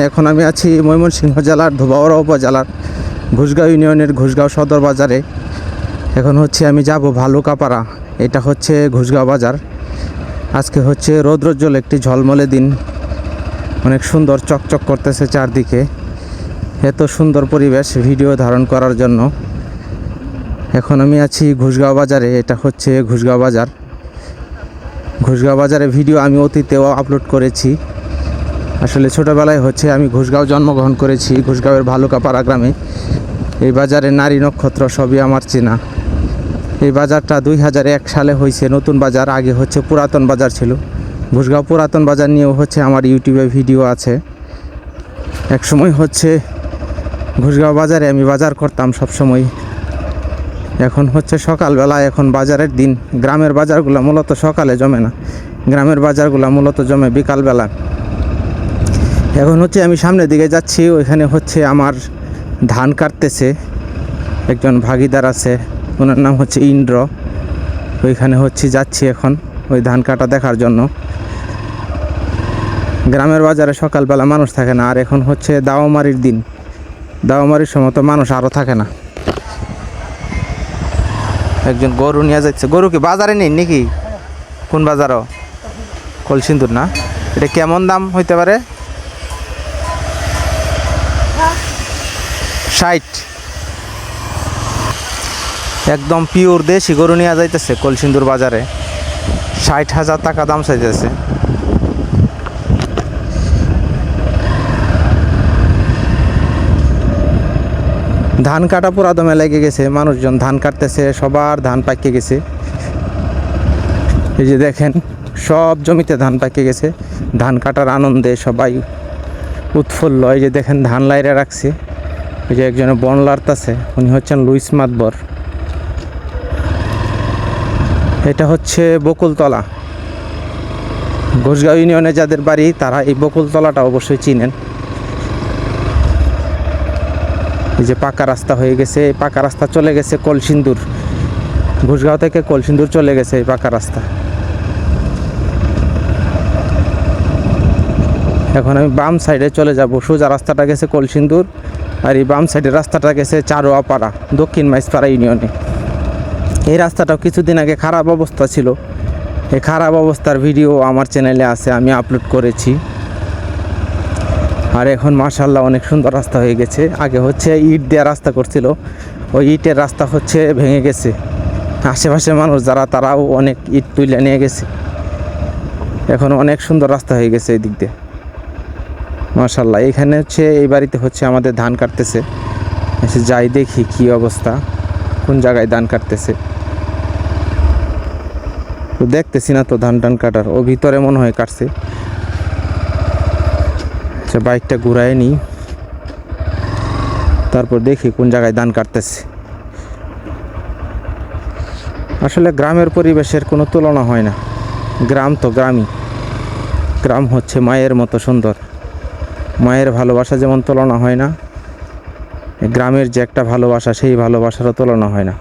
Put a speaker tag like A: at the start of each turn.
A: এখন আমি আছি ময়মনসিংহ জেলার ধোবাউড়া উপজেলার ঘুষগাঁও ইউনিয়নের ঘুষগাঁও সদর বাজারে। এখন হচ্ছে আমি যাব ভালুকাপাড়া। এটা হচ্ছে ঘুষগাঁও বাজার। আজকে হচ্ছে রৌদ্রোজ্জ্বল একটি ঝলমলে দিন। অনেক সুন্দর চকচক করতেছে চারদিকে। এত সুন্দর পরিবেশ ভিডিও ধারণ করার জন্য। এখন আমি আছি ঘুষগাঁও বাজারে। এটা হচ্ছে ঘুষগাঁও বাজার। ঘুষগাঁও বাজারে ভিডিও আমি অতীতেও আপলোড করেছি। আসলে ছোটোবেলায় হচ্ছে আমি ঘুষগাঁও জন্মগ্রহণ করেছি, ঘুষগাঁওয়ের ভালুকাপাড়া গ্রামে। এই বাজারে নারী নক্ষত্র সবই আমার চেনা। এই বাজারটা দুই হাজার এক সালে হয়েছে নতুন বাজার, আগে হচ্ছে পুরাতন বাজার ছিল। ঘুষগাঁও পুরাতন বাজার নিয়েও হচ্ছে আমার ইউটিউবে ভিডিও আছে। এক সময় হচ্ছে ঘুষগাঁও বাজারে আমি বাজার করতাম সব সময় এখন হচ্ছে সকালবেলা, এখন বাজারের দিন। গ্রামের বাজারগুলো মূলত সকালে জমে না। গ্রামের বাজারগুলো মূলত জমে বিকালবেলা। এখন হচ্ছে আমি সামনের দিকে যাচ্ছি, ওইখানে হচ্ছে আমার ধান কাটতেছে। একজন ভাগিদার আছে, ওনার নাম হচ্ছে ইন্দ্র। ওইখানে হচ্ছে যাচ্ছি এখন, ওই ধান কাটা দেখার জন্য। গ্রামের বাজারে সকালবেলা মানুষ থাকে না, আর এখন হচ্ছে দাওয়ামারির দিন। দাওয়ামারির সময় তো মানুষ আরও থাকে না। একজন গরু নিয়ে যাচ্ছে। গরু কি বাজারে নেই নাকি? কোন বাজারও? কলসিন্দুর না? এটা কেমন দাম হইতে পারে? ষাট। একদম পিওর দেশি গরু নিয়ে যাইতেছে কলসিন্দুর বাজারে। ষাট হাজার টাকা দাম চাইতেছে। ধান কাটা পুরা দমে লেগে গেছে, মানুষজন ধান কাটতেছে, সবার ধান পাকিয়ে গেছে। এই যে দেখেন, সব জমিতে ধান পাকিয়ে গেছে। ধান কাটার আনন্দে সবাই উৎফুল্ল। এই যে দেখেন, ধান লাইরে রাখছে। এই যে একজন বন লাড়তাছে উনি হচ্ছেন লুইস মাতবর। এটা হচ্ছে বকুলতলা। ঘোষগাঁও ইউনিয়নে যাদের বাড়ি, তারা এই বকুলতলাটা অবশ্যই চিনেন। এই যে পাকা রাস্তা হয়ে গেছে, এই পাকা রাস্তা চলে গেছে কলসিন্দুর। ঘুষগাঁও থেকে কলসিন্দুর চলে গেছে এই পাকা রাস্তা। এখন আমি বাম সাইডে চলে যাব। সোজা রাস্তাটা গেছে কলসিন্দুর আর এই বাম সাইডের রাস্তাটা গেছে চারোয়াপাড়া, দক্ষিণ মাইসপাড়া ইউনিয়নে। এই রাস্তাটাও কিছুদিন আগে খারাপ অবস্থা ছিল। এই খারাপ অবস্থার ভিডিও আমার চ্যানেলে আছে, আমি আপলোড করেছি। আর এখন মার্শাল্লাহ অনেক সুন্দর রাস্তা হয়ে গেছে। আগে হচ্ছে ইট দেওয়া রাস্তা করছিল, ওই ইটের রাস্তা হচ্ছে ভেঙে গেছে। আশেপাশে মানুষ যারা, তারাও অনেক ইট তুলে নিয়ে গেছে। এখন অনেক সুন্দর রাস্তা হয়ে গেছে এই দিক দিয়ে। মার্শাল্লাহ এখানে হচ্ছে এই বাড়িতে হচ্ছে আমাদের ধান কাটতেছে। এসে যাই দেখি কি অবস্থা, কোন জায়গায় ধান কাটতেছে। তো দেখতেছি না তো ধান টান কাটার, ও ভিতরে মনে হয় কাটছে। আচ্ছা বাইকটা ঘুরায় নিই। তারপর দেখি কোন জায়গায় ধান কাটতেছে। আসলে গ্রামের পরিবেশের কোনো তুলনা হয় না। গ্রাম তো গ্রামই। গ্রাম হচ্ছে মায়ের মতো সুন্দর। মায়ের ভালোবাসা যেমন তুলনা হয় না গ্রামের যে একটা ভালোবাসা, সেই ভালোবাসারও তুলনা হয় না।